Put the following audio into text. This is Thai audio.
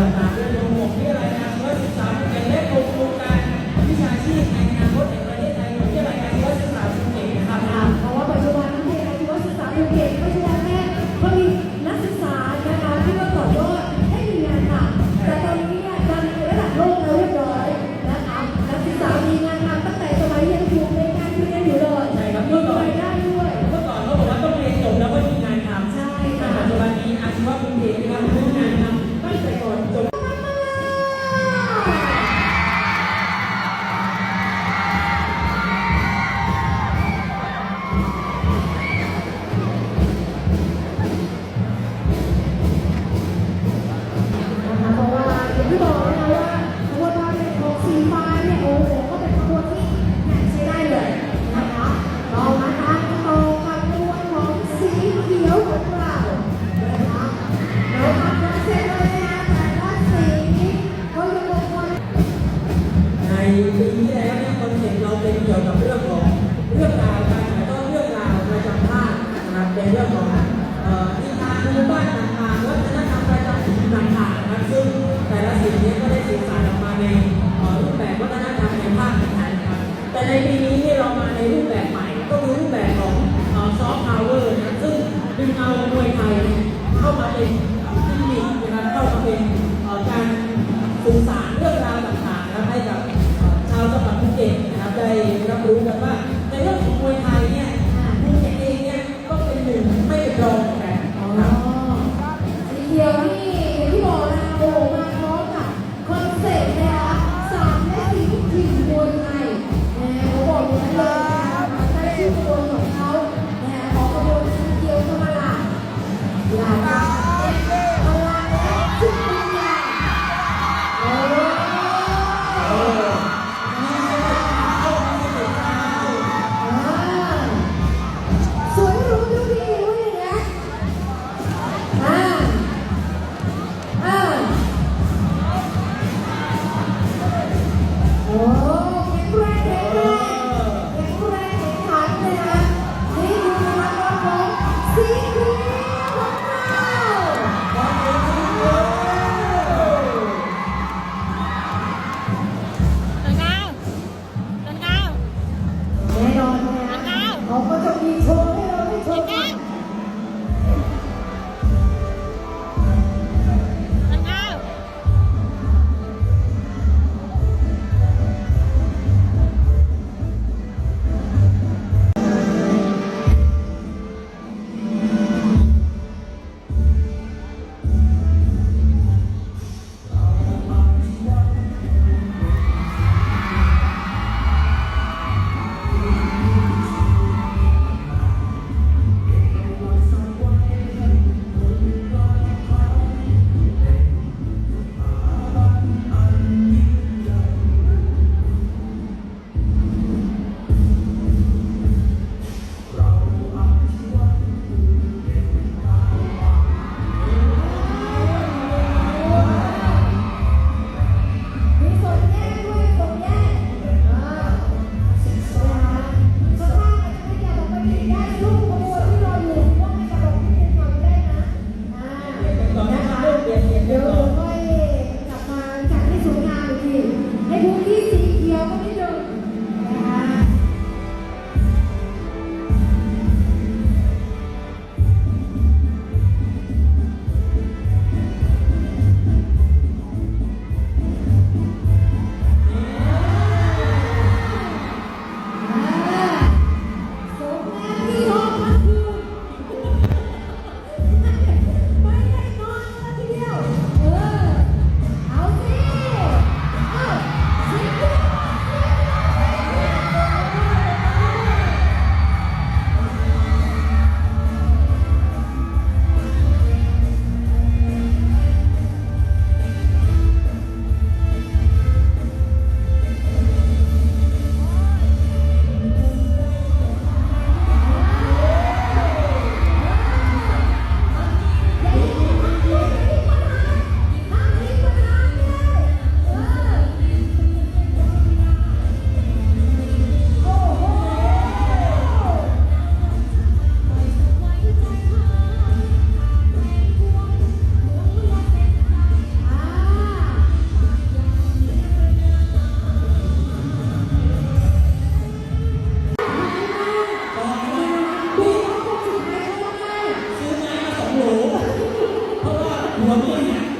นะคะ สืบสารออกมาในรูปแบบวัฒนธรรมในภาคไทยนะครับแต่ในปีนี้ที่เรามาในรูปแบบใหม่ ก็คือรูปแบบของซอฟต์พาวเวอร์นะซึ่งดึงเอามวยไทยเข้ามาเป็นที่มียนะรเข้ามาเป็นการสื่อสารเรื่องราวต่างๆนะครับให้กับชาวจังหวัดภูเก็ตนะครับได้รับรู้กันว่าในเรื่องของมวยไทยเนี่ยภูเก็ตเองเนี่ยก็เป็นหนึ่งไม่เป็นรองกันเที่ยวที่ Hallelujah.